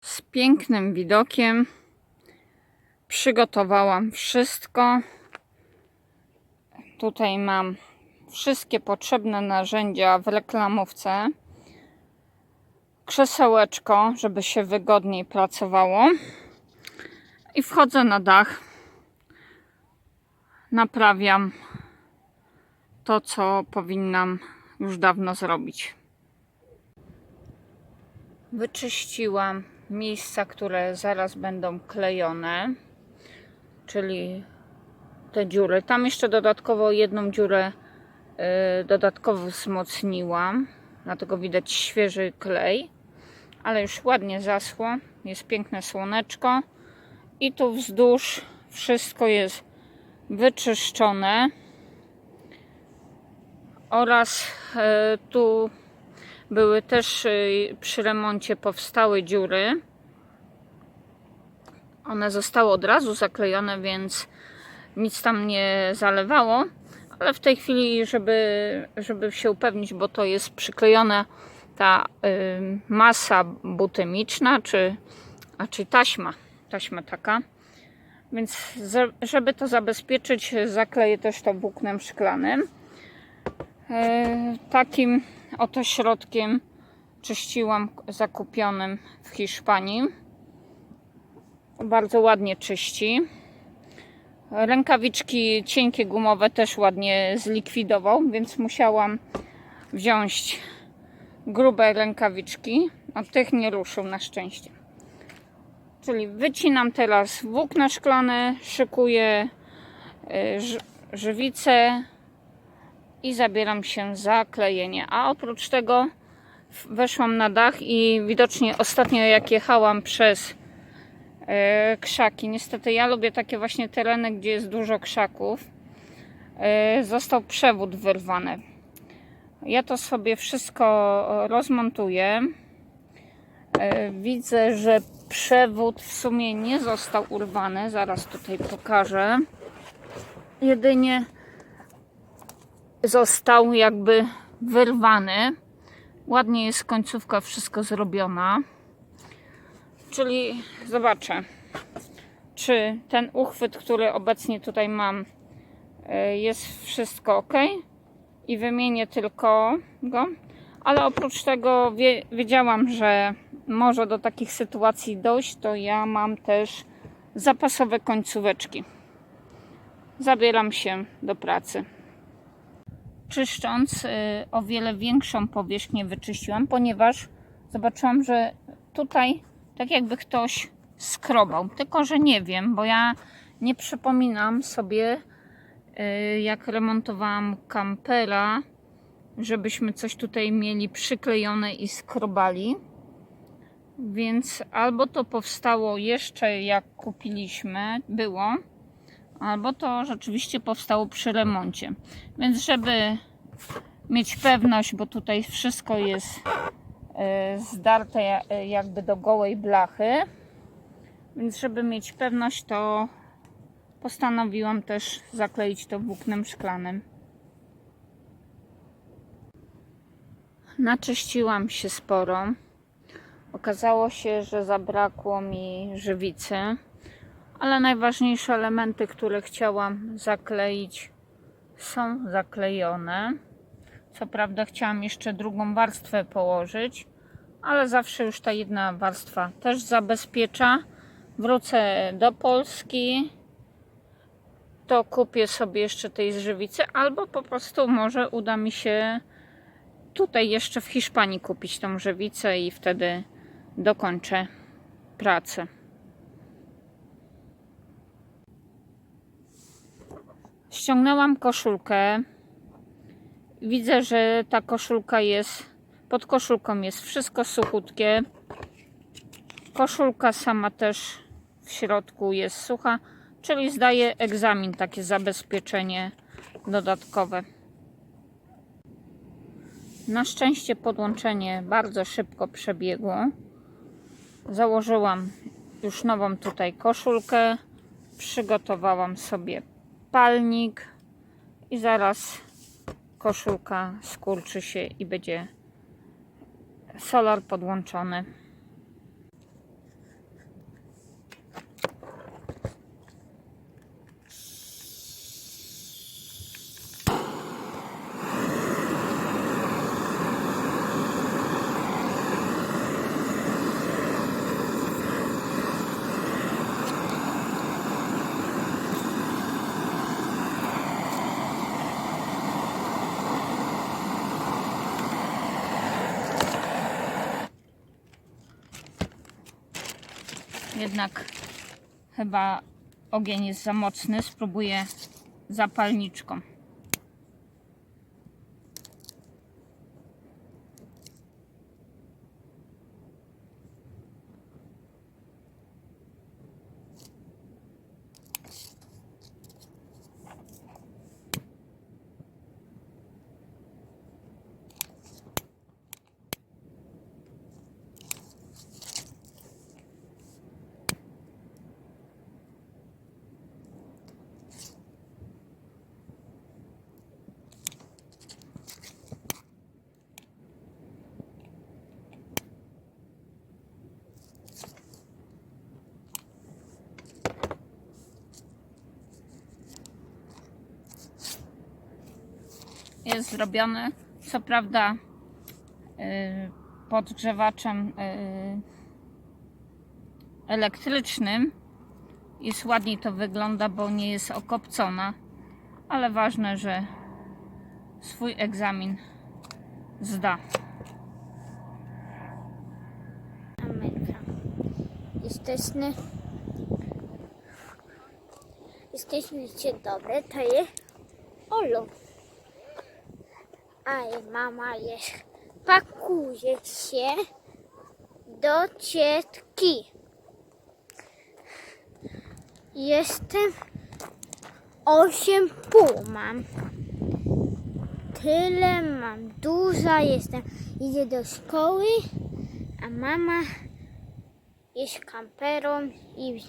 z pięknym widokiem. Przygotowałam wszystko. Tutaj mam wszystkie potrzebne narzędzia w reklamówce. Krzesełeczko, żeby się wygodniej pracowało. I wchodzę na dach. Naprawiam to, co powinnam już dawno zrobić. Wyczyściłam miejsca, które zaraz będą klejone, czyli te dziury. Tam jeszcze dodatkowo jedną dziurę y, dodatkowo wzmocniłam, dlatego widać świeży klej, ale już ładnie zaschło. Jest piękne słoneczko i tu wzdłuż wszystko jest wyczyszczone oraz y, tu były też y, przy remoncie powstały dziury. One zostały od razu zaklejone, więc nic tam nie zalewało. Ale w tej chwili, żeby, żeby się upewnić, bo to jest przyklejona ta y, masa butymiczna, czy, a czy taśma, taśma taka. Więc żeby to zabezpieczyć, zakleję też to włóknem szklanym. E, takim oto środkiem czyściłam zakupionym w Hiszpanii. Bardzo ładnie czyści. Rękawiczki cienkie gumowe też ładnie zlikwidował, więc musiałam wziąć grube rękawiczki. A tych nie ruszył na szczęście. Czyli wycinam teraz włókna szklane, szykuję y, ż- żywicę, i zabieram się za klejenie. A oprócz tego weszłam na dach i widocznie ostatnio jak jechałam przez e, krzaki, niestety ja lubię takie właśnie tereny, gdzie jest dużo krzaków, e, został przewód wyrwany. Ja to sobie wszystko rozmontuję. E, widzę, że przewód w sumie nie został urwany. Zaraz tutaj pokażę. Jedynie został jakby wyrwany. Ładnie jest końcówka wszystko zrobiona. Czyli zobaczę, czy ten uchwyt, który obecnie tutaj mam, e, jest wszystko ok. I wymienię tylko go. Ale oprócz tego wie, wiedziałam, że może do takich sytuacji dojść, to ja mam też zapasowe końcóweczki. Zabieram się do pracy czyszcząc y, o wiele większą powierzchnię wyczyściłam, ponieważ zobaczyłam, że tutaj tak jakby ktoś skrobał. Tylko, że nie wiem, bo ja nie przypominam sobie, y, jak remontowałam kampera, żebyśmy coś tutaj mieli przyklejone i skrobali. Więc albo to powstało jeszcze jak kupiliśmy, było, albo to rzeczywiście powstało przy remoncie. Więc żeby mieć pewność, bo tutaj wszystko jest e, zdarte e, jakby do gołej blachy, więc żeby mieć pewność, to postanowiłam też zakleić to włóknem szklanym. Naczyściłam się sporo. Okazało się, że zabrakło mi żywicy ale najważniejsze elementy, które chciałam zakleić, są zaklejone. Co prawda, chciałam jeszcze drugą warstwę położyć, ale zawsze już ta jedna warstwa też zabezpiecza. Wrócę do Polski, to kupię sobie jeszcze tej żywicy, albo po prostu może uda mi się tutaj jeszcze w Hiszpanii kupić tą żywicę i wtedy dokończę pracę. Ściągnęłam koszulkę. Widzę, że ta koszulka jest. Pod koszulką jest wszystko suchutkie. Koszulka sama też w środku jest sucha, czyli zdaje egzamin, takie zabezpieczenie dodatkowe. Na szczęście podłączenie bardzo szybko przebiegło. Założyłam już nową tutaj koszulkę. Przygotowałam sobie palnik i zaraz koszulka skurczy się i będzie solar podłączony. Jednak chyba ogień jest za mocny. Spróbuję zapalniczką. Jest zrobiony. Co prawda yy, podgrzewaczem yy, elektrycznym i ładniej to wygląda, bo nie jest okopcona, ale ważne, że swój egzamin zda. Jesteśmy. Jesteśmy dzień dobry, to jest Olu. A mama jest. Pakuje się do cietki. Jestem osiem pół mam. Tyle mam. Duża jestem. Idę do szkoły, a mama jest kamperą i